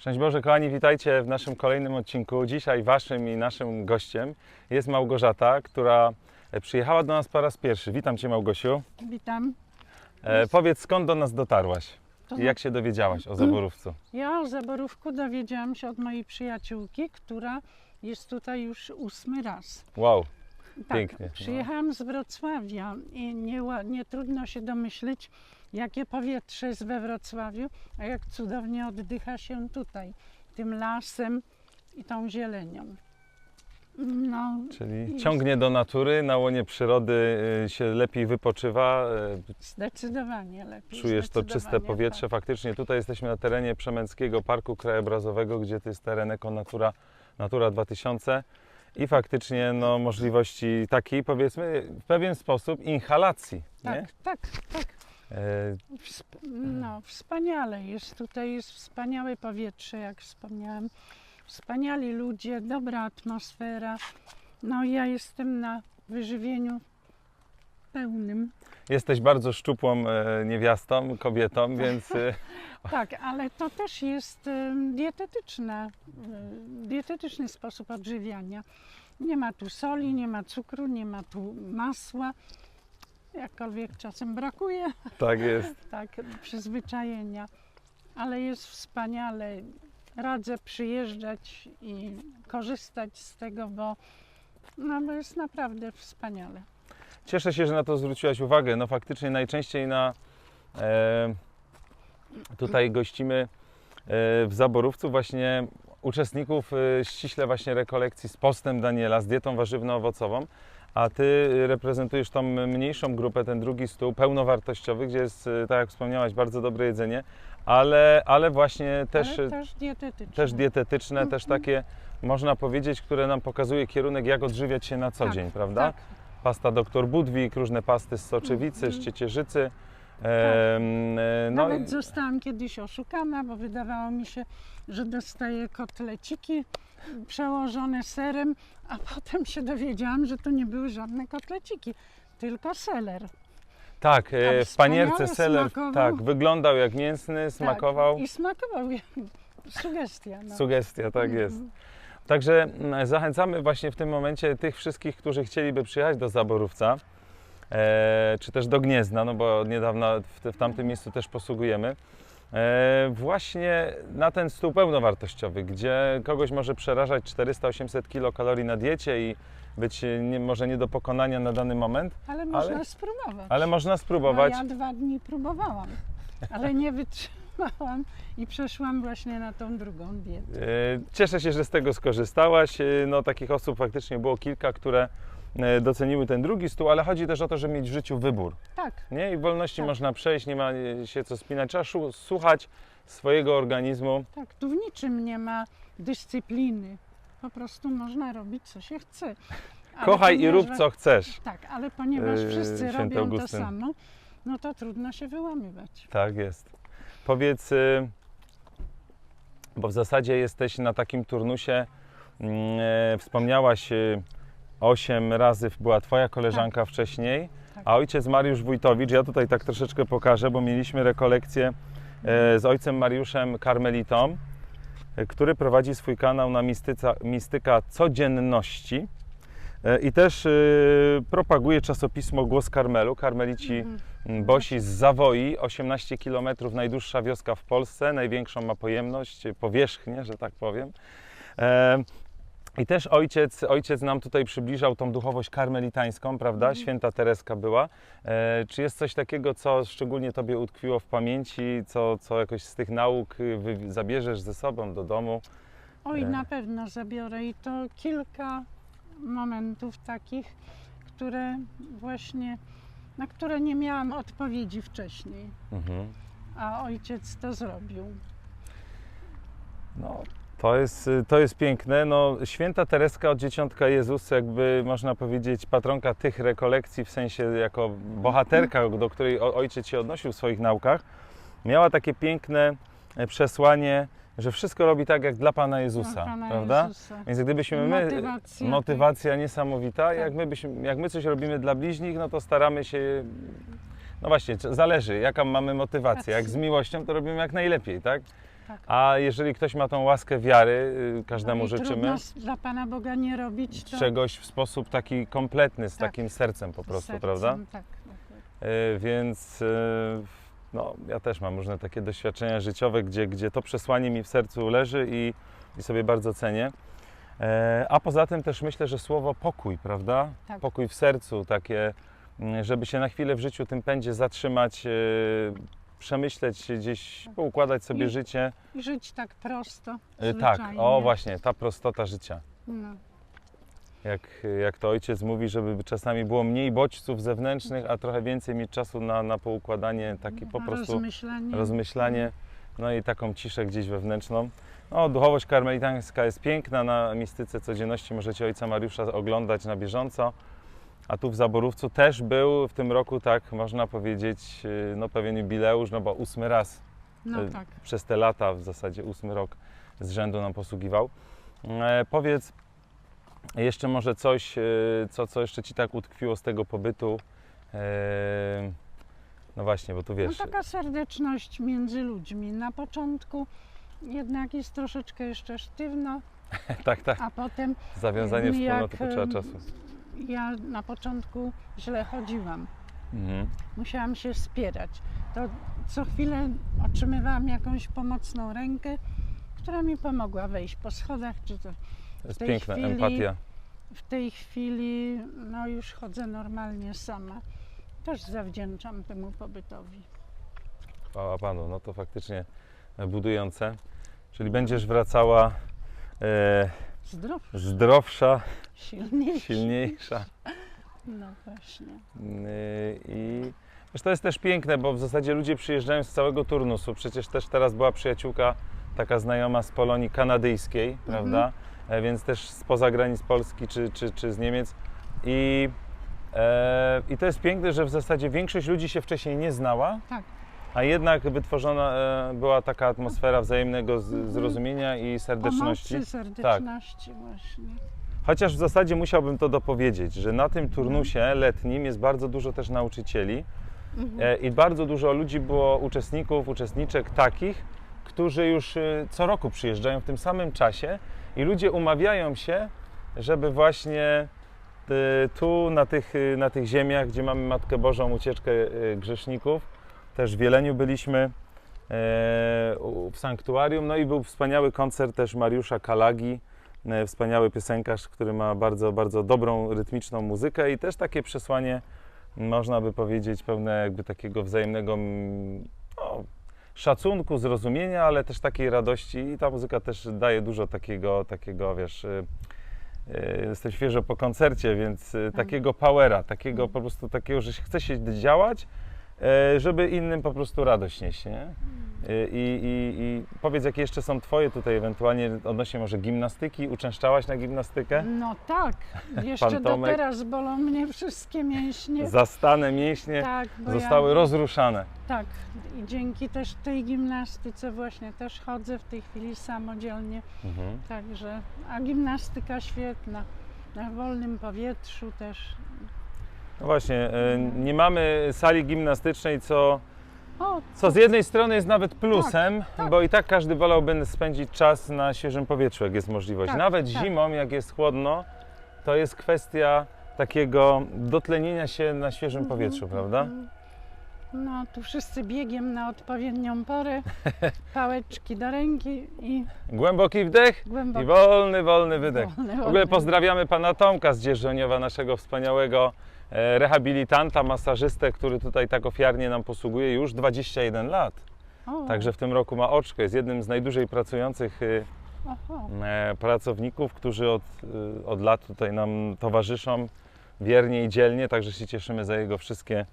Szczęść Boże, kochani, witajcie w naszym kolejnym odcinku. Dzisiaj waszym i naszym gościem jest Małgorzata, która przyjechała do nas po raz pierwszy. Witam cię, Małgosiu. Witam. E, powiedz, skąd do nas dotarłaś To i jak się dowiedziałaś o zaborówcu? Ja o zaborówku dowiedziałam się od mojej przyjaciółki, która jest tutaj już ósmy raz. Wow, Tak, Pięknie. Przyjechałam z Wrocławia i nie, nie trudno się domyślić, jakie powietrze jest we Wrocławiu, a jak cudownie oddycha się tutaj, tym lasem i tą zielenią. No, czyli Jest. ciągnie do natury, na łonie przyrody y, się lepiej wypoczywa, y, zdecydowanie lepiej. czujesz to czyste powietrze. tak. Faktycznie tutaj jesteśmy na terenie Przemęckiego Parku Krajobrazowego, gdzie to jest teren Eko Natura, Natura 2000 i faktycznie no, możliwości takiej powiedzmy w pewien sposób inhalacji. Nie? Tak, tak, tak. Wsp- No, wspaniale jest. Tutaj jest wspaniałe powietrze, jak wspomniałam. Wspaniali ludzie, dobra atmosfera. No, ja jestem na wyżywieniu pełnym. Jesteś bardzo szczupłą e, niewiastą, kobietą, więc e, Tak, ale to też jest em, dietetyczne, em, dietetyczny sposób odżywiania. Nie ma tu soli, nie ma cukru, nie ma tu masła. Jakkolwiek czasem brakuje, tak jest. tak, przyzwyczajenia, ale jest wspaniale. Radzę przyjeżdżać i korzystać z tego, bo, no, bo jest naprawdę wspaniale. Cieszę się, że na to zwróciłaś uwagę. No faktycznie najczęściej na e, tutaj gościmy e, w Zaborówcu właśnie uczestników e, ściśle właśnie rekolekcji z postem Daniela, z dietą warzywno-owocową, a Ty reprezentujesz tą mniejszą grupę, ten drugi stół pełnowartościowy, gdzie jest, e, tak jak wspomniałaś, bardzo dobre jedzenie, ale, ale właśnie też, ale też dietetyczne. też dietetyczne, też Mhm. takie, można powiedzieć, które nam pokazuje kierunek, jak odżywiać się na co Tak, dzień, prawda? Tak, Pasta Dr Budwik, różne pasty z soczewicy, Mhm. z ciecierzycy. Em, e, no, Nawet zostałam kiedyś oszukana, bo wydawało mi się, że dostaję kotleciki przełożone serem, a potem się dowiedziałam, że to nie były żadne kotleciki, tylko seler. tak, e, w panierce seler smakował. tak, wyglądał jak mięsny, smakował. Tak, I smakował. Sugestia. No. Sugestia, tak jest. Mhm. Także mm, zachęcamy właśnie w tym momencie tych wszystkich, którzy chcieliby przyjechać do Zaborówca, e, czy też do Gniezna, no bo od niedawna w, w tamtym miejscu też posługujemy, właśnie na ten stół pełnowartościowy, gdzie kogoś może przerażać 400-800 kilokalorii na diecie i być e, nie, może nie do pokonania na dany moment, Ale można spróbować. ale można spróbować. No, ja dwa dni próbowałam, ale nie wytrzymałam i przeszłam właśnie na tą drugą dietę. E, Cieszę się, że z tego skorzystałaś. E, No, takich osób faktycznie było kilka, które e, doceniły ten drugi stół, ale chodzi też o to, żeby mieć w życiu wybór. Tak, Nie? I wolności Tak. można przejść, nie ma e, się co spinać. Trzeba słuchać swojego organizmu. tak. Tu w niczym nie ma dyscypliny. Po prostu można robić, co się chce. Ale Kochaj i rób ponieważ- co chcesz. Tak, ale ponieważ Yy, wszyscy święty robią to Augustyn. samo, no to trudno się wyłamywać. Tak jest. Powiedz, y, bo w zasadzie jesteś na takim turnusie, mm, e, wspomniałaś, 8 razy była Twoja koleżanka wcześniej, Tak. a ojciec Mariusz Wójtowicz, ja tutaj tak troszeczkę pokażę, bo mieliśmy rekolekcję e, z ojcem Mariuszem Karmelitą, e, który prowadzi swój kanał na mistyca, Mistyka Codzienności e, i też propaguje czasopismo Głos Karmelu. Karmelici Mhm. Bosi z Zawoi, 18 km, najdłuższa wioska w Polsce, największą ma pojemność, powierzchnię, że tak powiem. I też ojciec, ojciec nam tutaj przybliżał tą duchowość karmelitańską, prawda? Mhm. Święta Tereska była. E, czy jest coś takiego, co szczególnie Tobie utkwiło w pamięci, co, co jakoś z tych nauk y, wy, zabierzesz ze sobą do domu? Oj, E. na pewno zabiorę i to kilka momentów takich, które właśnie, na które nie miałam odpowiedzi wcześniej, Mhm. a ojciec to zrobił. No, to jest, y, to jest piękne. No, święta Tereska od Dzieciątka Jezus, jakby można powiedzieć, patronka tych rekolekcji, w sensie jako bohaterka, do której ojciec się odnosił w swoich naukach, miała takie piękne e, przesłanie, że wszystko robi tak, jak dla Pana Jezusa, Dla Pana prawda? Jezusa. Więc gdybyśmy my, Motywacja, motywacja niesamowita, Tak. jak, my byśmy, jak my coś robimy dla bliźnich, no to staramy się, no właśnie, zależy, jaką mamy motywację. Jak z miłością, to robimy jak najlepiej, tak? Tak. A jeżeli ktoś ma tą łaskę wiary, y, każdemu No życzymy dla Pana Boga nie robić to czegoś w sposób taki kompletny, z Tak. takim sercem po prostu, sercem, prawda? Tak. Y, Więc y, no, ja też mam różne takie doświadczenia życiowe, gdzie, gdzie to przesłanie mi w sercu leży i, i sobie bardzo cenię. E, A poza tym też myślę, że słowo pokój, prawda? Tak. Pokój w sercu, takie, mm, żeby się na chwilę w życiu tym pędzie zatrzymać, e, przemyśleć się gdzieś, poukładać sobie I- życie. I żyć tak prosto. E, Tak, zwyczajnie. o właśnie, ta prostota życia. No. Jak, jak to ojciec mówi, żeby czasami było mniej bodźców zewnętrznych, a trochę więcej mieć czasu na, na poukładanie, takie po Na prostu rozmyślanie. rozmyślanie, no i taką ciszę gdzieś wewnętrzną. No, duchowość karmelitańska jest piękna, na mistyce codzienności możecie ojca Mariusza oglądać na bieżąco. A tu w Zaborówcu też był w tym roku, tak można powiedzieć, yy, no pewien jubileusz, no bo ósmy raz No y, tak. przez te lata, w zasadzie ósmy rok z rzędu nam posługiwał. E, powiedz jeszcze może coś, e, co, co jeszcze Ci tak utkwiło z tego pobytu. E, no właśnie, bo tu wiesz, No taka serdeczność między ludźmi. Na początku jednak jest troszeczkę jeszcze sztywno, tak, tak, a potem zawiązanie wspólnoty potrzeba czasu. Ja na początku źle chodziłam. Mhm. Musiałam się wspierać. To co chwilę otrzymywałam jakąś pomocną rękę, która mi pomogła wejść po schodach, czy to To jest piękna chwili- empatia. w tej chwili no już chodzę normalnie sama. Też zawdzięczam temu pobytowi. Chwała Panu, no to faktycznie budujące. Czyli będziesz wracała e, Zdrów, zdrowsza, silniejszy. silniejsza. No właśnie. Yy, I wiesz, to jest też piękne, bo w zasadzie ludzie przyjeżdżają z całego turnusu. Przecież też teraz była przyjaciółka, taka znajoma z Polonii kanadyjskiej, Mhm. prawda? E, Więc też spoza granic Polski czy, czy, czy z Niemiec. I, e, I to jest piękne, że w zasadzie większość ludzi się wcześniej nie znała, Tak. A jednak wytworzona e, była taka atmosfera wzajemnego z, zrozumienia i serdeczności. Pomocy, serdeczności właśnie. Chociaż w zasadzie musiałbym to dopowiedzieć, że na tym turnusie letnim jest bardzo dużo też nauczycieli Mhm. e, i bardzo dużo ludzi było uczestników, uczestniczek takich, którzy już e, co roku przyjeżdżają w tym samym czasie i ludzie umawiają się, żeby właśnie tu na tych, na tych ziemiach, gdzie mamy Matkę Bożą, ucieczkę grzeszników, też w Wieleniu byliśmy e, w sanktuarium, no i był wspaniały koncert też Mariusza Kalagi, e, wspaniały piosenkarz, który ma bardzo, bardzo dobrą, rytmiczną muzykę i też takie przesłanie, można by powiedzieć, pełne jakby takiego wzajemnego no, szacunku, zrozumienia, ale też takiej radości. I ta muzyka też daje dużo takiego, takiego wiesz, y, jestem świeżo po koncercie, więc y, takiego powera, takiego po prostu takiego, że chce się działać, e, żeby innym po prostu radość nieść, nie? Y, I, i, I powiedz, jakie jeszcze są Twoje tutaj ewentualnie odnośnie może gimnastyki? Uczęszczałaś na gimnastykę? No tak, jeszcze do teraz bolą mnie wszystkie mięśnie. Zastane mięśnie tak, zostały ja, rozruszane. Tak, i dzięki też tej gimnastyce właśnie też chodzę w tej chwili samodzielnie. Mhm. Także, a gimnastyka świetna. Na wolnym powietrzu też. No właśnie, e, nie mamy sali gimnastycznej, co, O, co z jednej strony jest nawet plusem, tak. bo i tak każdy wolałby spędzić czas na świeżym powietrzu, jak jest możliwość. Tak, nawet tak. zimą, jak jest chłodno, to jest kwestia takiego dotlenienia się na świeżym Mhm, powietrzu, prawda? No, tu wszyscy biegiem na odpowiednią porę, pałeczki do ręki i Głęboki wdech głęboko. i wolny, wolny wydech. wolny, W ogóle wolny. pozdrawiamy pana Tomka z Dzierżoniowa, naszego wspaniałego rehabilitanta, masażystę, który tutaj tak ofiarnie nam posługuje już 21 lat. O, Także w tym roku ma oczko, jest jednym z najdłużej pracujących y, oho. e, pracowników, którzy od, y, od lat tutaj nam towarzyszą wiernie i dzielnie, także się cieszymy za jego wszystkie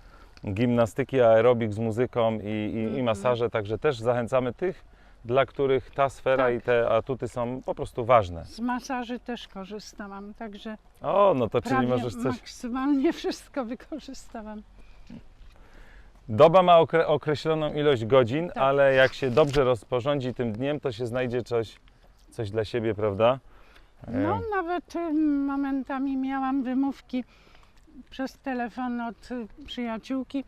gimnastyki, aerobik z muzyką i, i, i Mhm. masaże, także też zachęcamy tych, dla których ta sfera Tak. i te atuty są po prostu ważne. Z masaży też korzystałam, także O, no to czyli możesz coś... maksymalnie wszystko wykorzystałam. Doba ma okre, określoną ilość godzin, Tak. ale jak się dobrze rozporządzi tym dniem, to się znajdzie coś, coś dla siebie, prawda? No nawet momentami miałam wymówki przez telefon od przyjaciółki,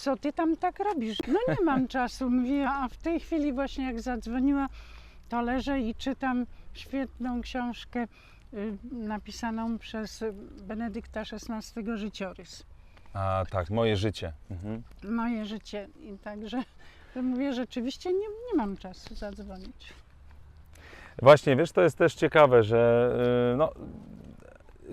co ty tam tak robisz? No nie mam czasu, mówię, a w tej chwili właśnie jak zadzwoniła, to leżę i czytam świetną książkę y, napisaną przez Benedykta XVI Życiorys. A tak, moje życie. Mhm. Moje życie i także że mówię, rzeczywiście nie, nie mam czasu zadzwonić. Właśnie, wiesz, to jest też ciekawe, że y, no,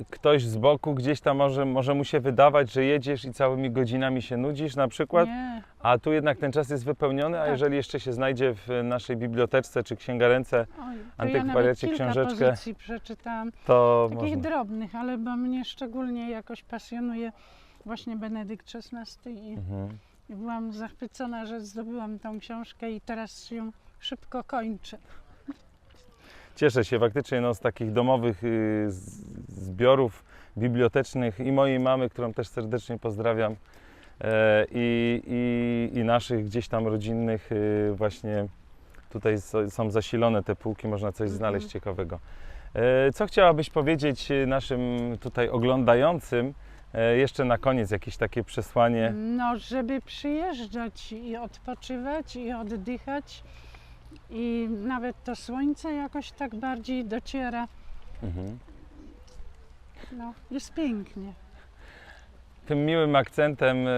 ktoś z boku gdzieś tam może, może mu się wydawać, że jedziesz i całymi godzinami się nudzisz na przykład, Nie, a tu jednak ten czas jest wypełniony, a Tak. jeżeli jeszcze się znajdzie w naszej biblioteczce czy księgarence, oj, ja Antykwariacie kilka książeczkę. przeczytałam. to Takich można. drobnych, ale bo mnie szczególnie jakoś pasjonuje właśnie Benedykt XVI i, Mhm. i byłam zachwycona, że zdobyłam tą książkę i teraz ją szybko kończę. Cieszę się faktycznie no, z takich domowych y, zbiorów bibliotecznych i mojej mamy, którą też serdecznie pozdrawiam, e, i, i, i naszych gdzieś tam rodzinnych y, właśnie tutaj są zasilone te półki, można coś Mhm. znaleźć ciekawego. E, Co chciałabyś powiedzieć y, naszym tutaj oglądającym e, jeszcze na koniec jakieś takie przesłanie? No, żeby przyjeżdżać i odpoczywać i oddychać i nawet to słońce jakoś tak bardziej dociera. Mhm. No, jest pięknie. tym miłym akcentem. E,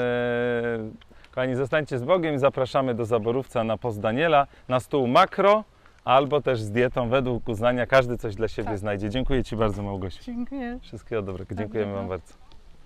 kochani, zostańcie z Bogiem. Zapraszamy do Zaborówca na post Daniela, na stół makro, albo też z dietą według uznania. Każdy coś dla siebie Tak. znajdzie. Dziękuję Ci bardzo, Małgosiu. Dziękuję. Wszystkiego dobrego. Dziękujemy Wam bardzo.